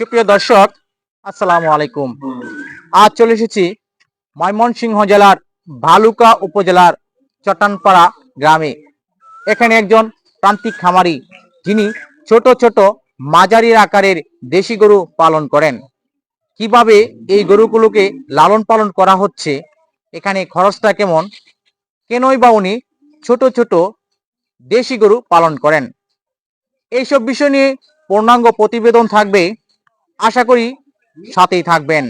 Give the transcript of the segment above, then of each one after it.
সুপ্রিয় দর্শক, আসসালামু আলাইকুম। আজ চলে এসেছি ময়মনসিংহ জেলার ভালুকা উপজেলার চটানপাড়া গ্রামে। এখানে একজন প্রান্তিক খামারি, যিনি ছোট ছোট মাঝারি আকারের দেশি গরু পালন করেন। কীভাবে এই গরুগুলোকে লালন পালন করা হচ্ছে, এখানে খরচটা কেমন, কেনই বা উনি ছোট ছোট দেশি গরু পালন করেন। এইসব বিষয় নিয়ে পূর্ণাঙ্গ প্রতিবেদন থাকবে আশা করি সাথেই থাকবেন।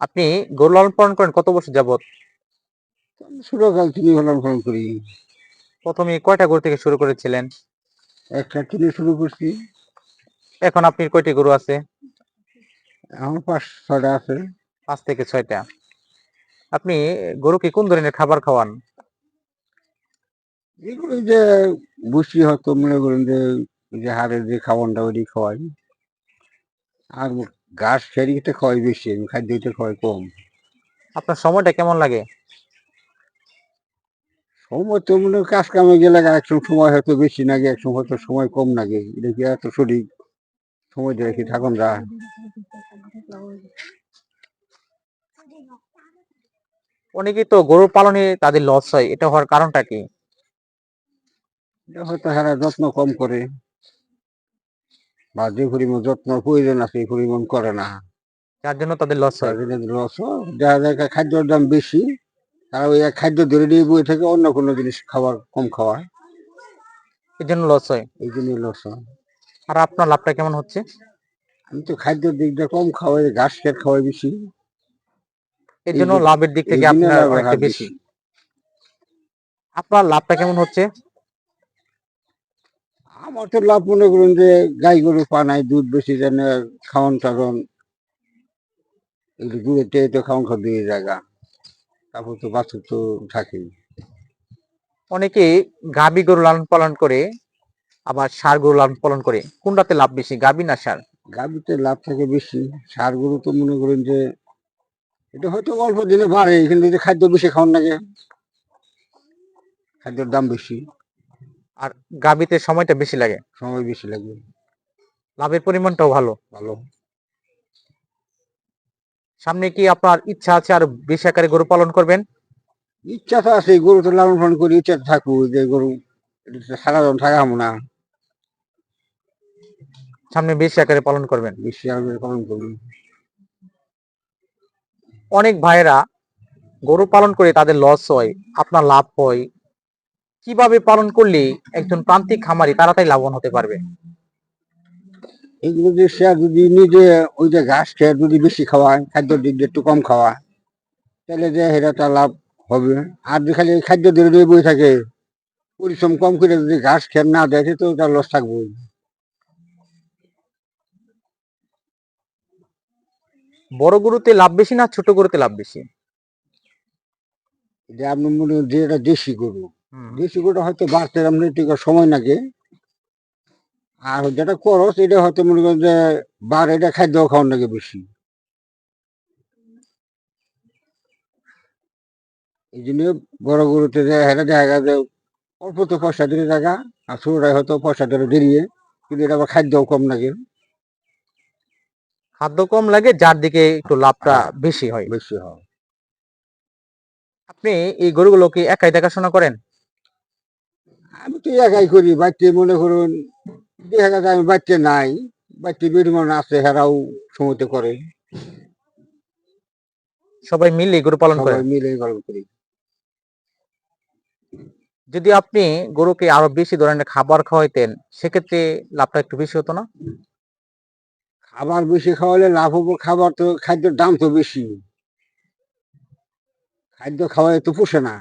আপনি গরু লালন পালন করেন কত বছর যাবত ছোটকাল থেকে লালন পালন করি। প্রথমে কয়টা গরু থেকে শুরু করেছিলেন? একটা কিনে শুরু করছি। এখন আপনি কয়টি গরু আছে? আমার পাঁচ ছয়টা আছে। পাঁচ থেকে ছয়টা। আপনি গরুকে কোন ধরনের খাবার খাওয়ান? এগুলো যে বুসি হয়তো মনে করেন যে ওই যে হাড়ের যে খাবারটা ওইটি খাওয়াই। আর ঘাস খেরিতে খাওয়াই বেশি আমি খাদ্যটা খাওয়াই কম। আপনার সময়টা কেমন লাগে? সময় তো মনে হয় কাজ কামে গেলে একসময় সময় হয়তো বেশি লাগে একসময় হয়তো সময় কম লাগে এটা কি এত সঠিক সময় কি থাকুন যা অনেকে তো গরু পালনে তাদের লস হয় এটা হওয়ার কারণটা কি? হয়তো হারা যত্ন কম করে। বা যে পরিমাণ যত্ন প্রয়োজন আছে এই পরিমাণ করে না। যার জন্য তাদের লস হয়। রস দেখা যায় খাদ্যের দাম বেশি তারা ওই খাদ্য ধরে নিয়ে বই থেকে অন্য কোনো জিনিস খাবার কম খাওয়া এর জন্য লস হয়। এই জন্য লস হয়। আর আপনার লাভটা কেমন হচ্ছে? আমি তো খাদ্যের দিকটা কম খাওয়াই ঘাস খেত খাওয়াই বেশি। এর এই জন্য লাভের দিক থেকে আপনার অনেকটা বেশি। আপনার লাভটা কেমন হচ্ছে? আমার তো লাভ মনে করুন যে গাই গরু পানাই দুধ বেশি যেন খাওয়ান টাওয়ান একটু দূরে টেয়ে তো খাওয়ান খাওয়া দিয়ে জায়গা তারপর তো বাছুর তো থাকেই। অনেকে গাবি গরু লালন পালন করে আবার সার গরু লালন পালন করে। কোনটাতে লাভ বেশি গাবি না সার? গাভীতে লাভ থাকে বেশি সার গরু তো মনে করেন যে এটা হয়তো অল্প দিনে বাড়ে কিন্তু যে খাদ্য বেশি খাওয়ান লাগে খাদ্যের দাম বেশি। আর গাবিতে সময়টা বেশি লাগে। সময় বেশি লাগবে। লাভের পরিমাণটাও ভালো। ভালো। সামনে কি আপনার ইচ্ছা আছে আর বেশি আকারে গরু পালন করবেন? ইচ্ছা তো আছে গরু তো লালন পালন করি ইচ্ছা তো থাকব যে গরু এটা তো সারাদিন থাকা হব না। সামনে বেশি আকারে পালন করবেন। বেশি আকারে পালন করবেন অনেক ভাইয়েরা গরু পালন করে তাদের লস হয় আপনার লাভ হয় কীভাবে পালন করলে একজন প্রান্তিক খামারি তাড়াতাড়ি লাভবান হতে পারবে? এগুলো যে সে যদি নিজে ওই যে ঘাস খেয়ে যদি বেশি খাওয়ায় খাদ্যের দিক একটু কম খাওয়ায় তাহলে যে সেটা তার লাভ হবে। আর যে খালি খাদ্য ধরে দিয়ে বই থাকে পরিশ্রম কম করে যদি ঘাস খেয়ে না দেয় তো তার লস থাকবে বড় গরুতে লাভ বেশি না ছোট গরুতে লাভ বেশি? যে আপনি মনে করেন যে এটা দেশি গরু। দেশি গরুটা হয়তো বাড়তে আপনি একটু সময় লাগে আর যেটা করস এটা হয়তো মনে করেন যে বার এটা খাদ্য খাওয়ার লাগে বেশি। এই জন্য বড় গরুতে যে হেঁটে দেখা যে অল্প তো পয়সা দিলে জায়গা আর ছোটটাই হয়তো পয়সা ধরে দেরিয়ে কিন্তু এটা আবার খাদ্যও কম লাগে খাদ্য কম লাগে যার দিকে একটু লাভটা বেশি হয়। বেশি হয়। আপনি এই গরুগুলোকে একাই দেখাশোনা করেন? আমি তো একাই করি বাচ্চা মনে করুন দেখা গেছে আমি বাচ্চা নাই বাচ্চা বেরমান আছে হেরাও সময়তে করে। সবাই মিলে গরু পালন করে? সবাই মিলে গল্প করি। যদি আপনি গরুকে আরও বেশি ধরনের খাবার খাওয়াইতেন সেক্ষেত্রে লাভটা একটু বেশি হতো না? খাবার বেশি খাওয়ালে লাভ হব খাবার তো খাদ্যের দাম তো বেশি। খাদ্য খাওয়াই তো পোষে না।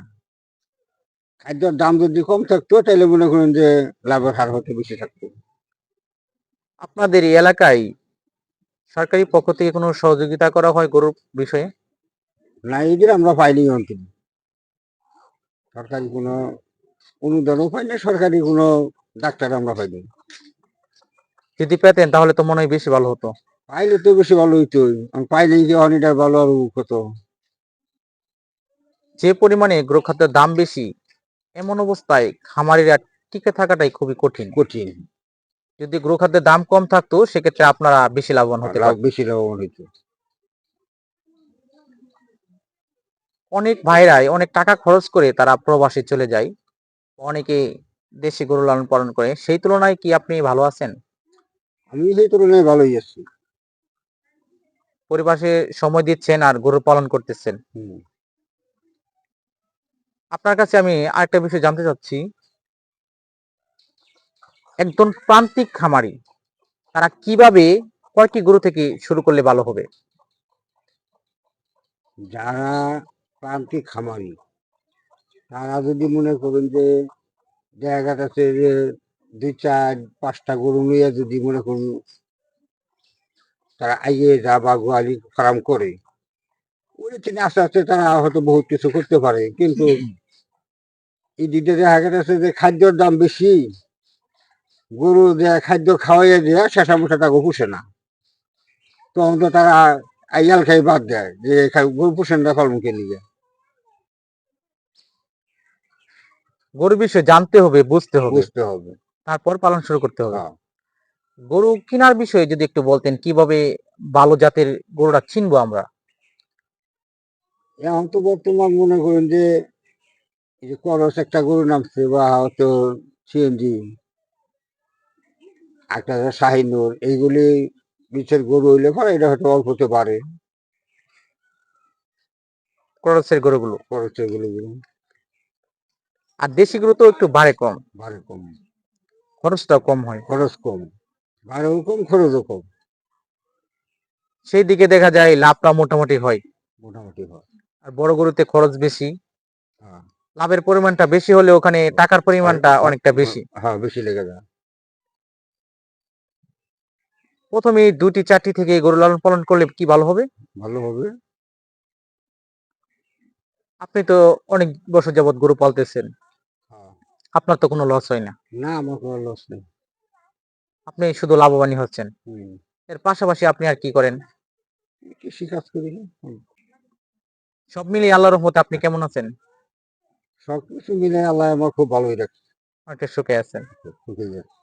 খাদ্যের দাম যদি কম থাকতো তাহলে মনে করেন যে লাভের হার হতে বেশি থাকতো। আপনাদের এই এলাকায় সরকারি পক্ষ থেকে কোনো সহযোগিতা করা হয় গরুর বিষয়ে? না এদের আমরা পাইনি অন্তত সরকারি কোনো অনুদানও পাই না সরকারি কোনো ডাক্তার আমরা পাইনি যদি পেতেন তাহলে তো মনে হয় বেশি ভালো হতো। পাইলে তো বেশি ভালো হইতো। পাইলে যে অনেকটা ভালো আর কত। যে পরিমাণে গরু খাদ্যের দাম বেশি এমন অবস্থায় খামারিরা টিকে থাকাটাই খুবই কঠিন। কঠিন। যদি গরু খাদ্যের দাম কম থাকতো সেক্ষেত্রে আপনারা বেশি লাভবান হতে পারতেন। বেশি লাভবান হইতো। অনেক ভাইরাই অনেক টাকা খরচ করে তারা প্রবাসে চলে যায়। অনেকে দেশি গরু লালন পালন করে। সেই তুলনায় কি আপনি ভালো আছেন? আমি সেই তুলনায় ভালোই আছি। পরিবারে সময় দিচ্ছেন আর গরু পালন করতেছেন। হুম। আপনার কাছে আমি আরেকটা বিষয় জানতে চাচ্ছি। একজন প্রান্তিক খামারি তারা কীভাবে কয়টি গরু থেকে শুরু করলে ভালো হবে? যারা প্রান্তিক খামারি তারা যদি মনে করেন যে জায়গা আছে যে দুই চার পাঁচটা গরু নিয়ে যদি মনে করুন তারা আইয়ে যা বা গোয়ালি ফার্ম করে ওই আস্তে আস্তে তারা হয়তো বহুত কিছু করতে পারে। কিন্তু এই দিকটা দেখা গেছে যে খাদ্যর দাম বেশি গরু যে খাদ্য খাওয়াইয়ে দেয় শেষা মুঠা তাকে পুষে না। তখন তো তারা আইয়াল খাই বাদ দেয় যে গরু পুষেন না ফলমুখে নিয়ে গরু বিষয়ে জানতে হবে বুঝতে হবে। বুঝতে হবে। তারপর পালন শুরু করতে হবে। হ্যাঁ। গরু কেনার বিষয়ে যদি একটু বলতেন কীভাবে ভালো জাতের গরুটা চিনবো আমরা? এখন তো বর্তমান মনে করেন যে এই যে করস একটা গরু নামছে বা হয়তো সিএনজি একটা শাহিনুর এইগুলি গরু হইলে পরে এটা হয়তো অল্প হতে পারে। ক্রসের গরুগুলো? খরচ এগুলো আর দেশি গরু তো একটু বাড়ে কম। ভাড়া কম। খরচটাও কম হয়। খরচ কম। ভাড়াও কম খরচও কম। সেই দিকে দেখা যায় লাভটা মোটামুটি হয়। মোটামুটি হয়। আর বড় গরুতে খরচ বেশি। হ্যাঁ। লাভের পরিমাণটা বেশি হলে ওখানে টাকার পরিমাণটা অনেকটা বেশি। হ্যাঁ বেশি লেগে যায়। প্রথমে দুটি চারটি থেকে গরু লালন পালন করলে কি ভালো হবে? ভালো হবে। আপনি তো অনেক বছর যাবত গরু পালতেছেন। হ্যাঁ। আপনার তো কোনো লস হয় না। না আমার কোনো লস নেই। আপনি শুধু লাভবানই হচ্ছেন। এর পাশাপাশি আপনি আর কি করেন? কৃষি কাজ করি সব মিলিয়ে আল্লাহর রহমতে আপনি কেমন আছেন? সবকিছু মিলে আল্লাহ আমার খুব ভালোই রাখছে। অনেকটা সুখে আছেন। সুখে যাচ্ছে